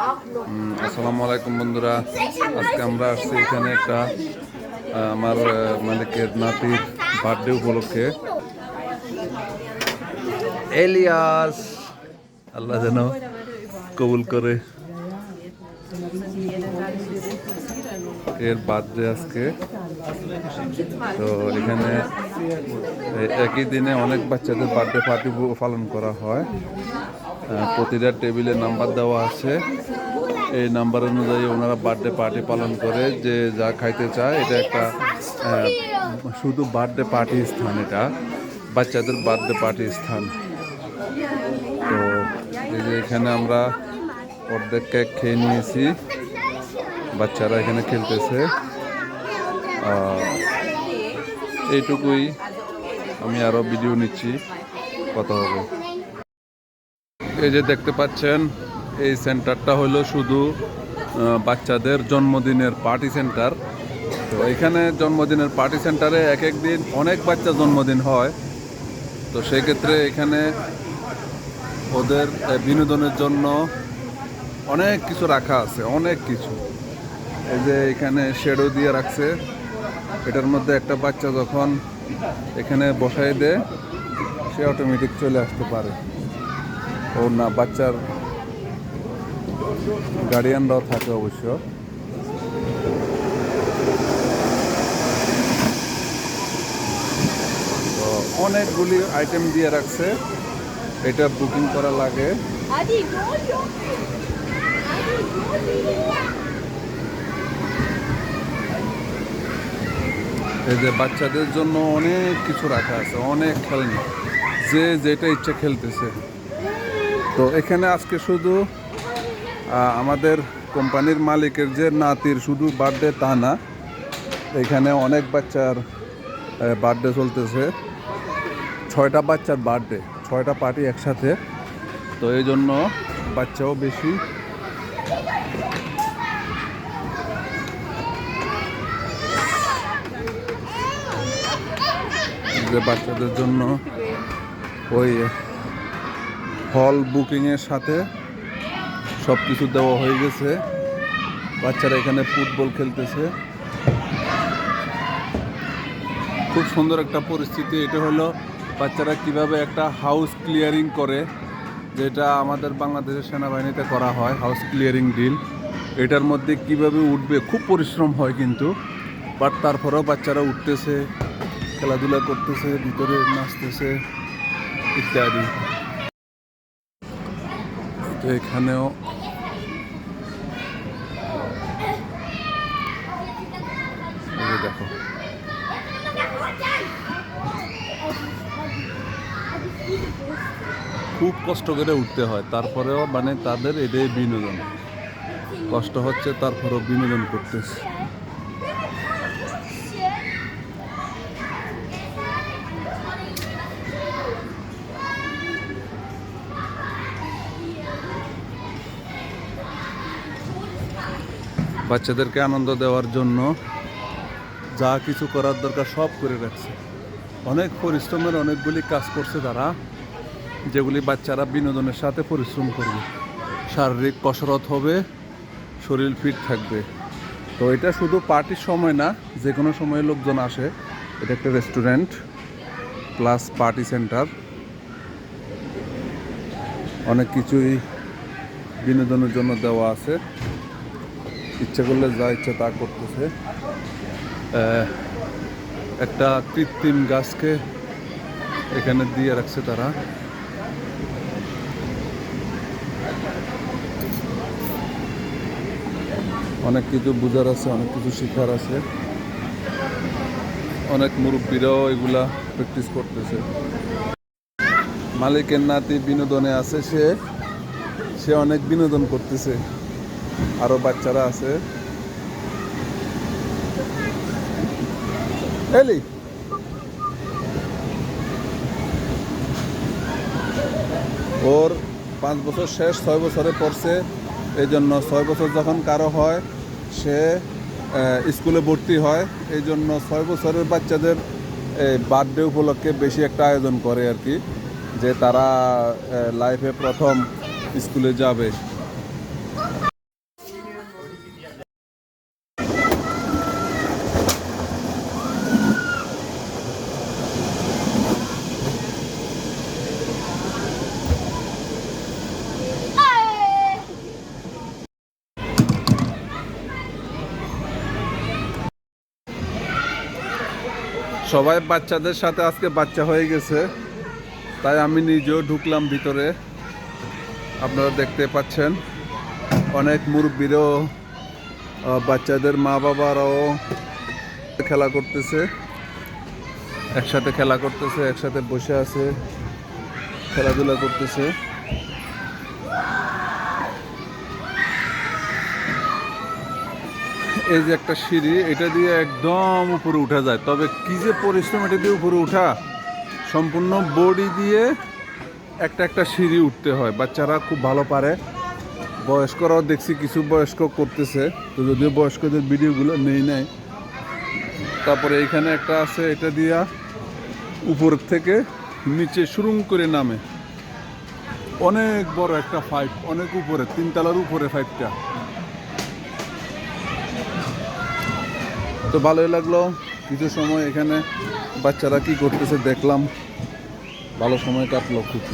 আসসালামু আলাইকুম বন্ধুরা। আজকে আমরা আসছি এখানে একটা আমার মালিকের নাতির বার্থডে উপলক্ষে। এলিয়াস, আল্লাহ যেন কবুল করে। এর বার্থডে আজকে। তো এখানে একই দিনে অনেক বাচ্চাদের বার্থডে পার্টি পালন করা হয়। প্রতিটা টেবিলে নাম্বার দেওয়া আছে। এই নাম্বার অনুযায়ী ওনারা বার্থডে পার্টি পালন করে, যে যা খাইতে চায়, এটা একটা শুধু বার্থডে পার্টি স্থান এটা, বাচ্চাদের বার্থডে পার্টি স্থান। তো এই যে এখানে আমরা অর্ধেক কেক খেয়ে নিয়েছি। বাচ্চারা এখানে খেলতেছে। এইটুকুই। আমি আরও ভিডিও নিচ্ছি। কথা হবে। এই যে দেখতে পাচ্ছেন, এই সেন্টারটা হলো শুধু বাচ্চাদের জন্মদিনের পার্টি সেন্টার। তো এখানে জন্মদিনের পার্টি সেন্টারে এক এক দিন অনেক বাচ্চা জন্মদিন হয়। তো সেক্ষেত্রে এখানে ওদের বিনোদনের জন্য অনেক কিছু রাখা আছে, অনেক কিছু। এই যে এখানে শেডো দিয়ে রাখছে। এটার মধ্যে একটা বাচ্চা যখন এখানে বসাই দেয়, সে অটোমেটিক চলে আসতে পারে। ও না বাচ্চার গার্ডিয়ানরাও থাকে অবশ্য। তো অনেকগুলি আইটেম দিয়ে রাখছে। এটা বুকিং করা লাগে। এই যে বাচ্চাদের জন্য অনেক কিছু রাখা আছে অনেক খেলনা। যে যেটা ইচ্ছা খেলতেছে। তো এখানে আজকে শুধু আমাদের কোম্পানির মালিকের যে নাতির শুধু বার্থডে তা না, এখানে অনেক বাচ্চার বার্থডে চলতেছে। ছয়টা বাচ্চার বার্থডে ছয়টা পার্টি একসাথে। তো এই জন্য বাচ্চাও বেশি। যে বাচ্চাদের জন্য ওই হল বুকিংয়ের সাথে সব কিছু দেওয়া হয়ে গেছে। বাচ্চারা এখানে ফুটবল খেলতেছে। খুব সুন্দর একটা পরিস্থিতি। এটা হলো বাচ্চারা কীভাবে একটা হাউস ক্লিয়ারিং করে, যেটা আমাদের বাংলাদেশের সেনাবাহিনীতে করা হয় হাউস ক্লিয়ারিং ডিল এটার মধ্যে কীভাবে উঠবে, খুব পরিশ্রম হয় কিন্তু। বাট তারপরেও বাচ্চারা উঠতেছে, খেলাধুলা করতেছে, ভিতরে নাচতেছে, ইত্যাদি। তো এখানেও দেখো। খুব কষ্ট করে উঠতে হয়, তারপরেও মানে তাদের এটাই বিনোদন। কষ্ট হচ্ছে, তারপরেও বিনোদন করতেছে। বাচ্চাদেরকে আনন্দ দেওয়ার জন্য যা কিছু করার দরকার সব করে রাখছে। অনেক পরিশ্রমের অনেকগুলি কাজ করছে তারা, যেগুলি বাচ্চারা বিনোদনের সাথে পরিশ্রম করবে। শারীরিক কসরত হবে, শরীর ফিট থাকবে। তো এটা শুধু পার্টির সময় না যে কোনো সময় লোকজন আসে। এটা একটা রেস্টুরেন্ট প্লাস পার্টি সেন্টার অনেক কিছুই বিনোদনের জন্য দেওয়া আছে। ইচ্ছা করলে যা ইচ্ছা তা করতেছে। একটা কৃত্রিম গাছকে এখানে দিয়ে রাখছে তারা। অনেক কিছু বোঝার আছে, অনেক কিছু শেখার আছে। অনেক মুরব্বীরাও এগুলা প্র্যাকটিস করতেছে। মালিকের নাতি বিনোদনে আছে সে। সে অনেক বিনোদন করতেছে। আরও বাচ্চারা আছে। এলি। ওর পাঁচ বছর শেষ, ছয় বছরে পড়ছে। এই জন্য ছয় বছর যখন কারও হয়, সে স্কুলে ভর্তি হয়। এই জন্য ছয় বছরের বাচ্চাদের এই বার্থডে উপলক্ষে বেশি একটা আয়োজন করে আর কি, যে তারা লাইফে প্রথম স্কুলে যাবে। সবাই বাচ্চাদের সাথে আজকে বাচ্চা হয়ে গেছে। তাই আমি নিজেও ঢুকলাম ভিতরে। আপনারা দেখতে পাচ্ছেন, অনেক মুরব্বীরও বাচ্চাদের মা বাবারাও খেলা করতেছে। একসাথে খেলা করতেছে, একসাথে বসে আছে, খেলাধুলা করতেছে। এই যে একটা সিঁড়ি, এটা দিয়ে একদম উপরে উঠা যায়। তবে কি যে পরিশ্রম, এটা দিয়ে উপরে উঠা। সম্পূর্ণ বডি দিয়ে একটা একটা সিঁড়ি উঠতে হয়। বাচ্চারা খুব ভালো পারে। বয়স্করাও দেখছি, কিছু বয়স্ক করতেছে। তো যদিও বয়স্কদের ভিডিওগুলো নেই নাই। তারপরে এখানে একটা আছে, এটা দিয়া উপর থেকে নিচে সুরুং করে নামে। অনেক বড় একটা ফাইভ অনেক উপরে, তিনতলার উপরে ফাইভটা তো ভালোই লাগল। কিছু সময় এখানে বাচ্চারা কি করতেছে দেখলাম। ভালো সময় কাটলো খুব।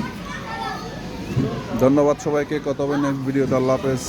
ধন্যবাদ সবাইকে। কত হবে নেক্সট ভিডিওতে আল্লাহ হাফেজ।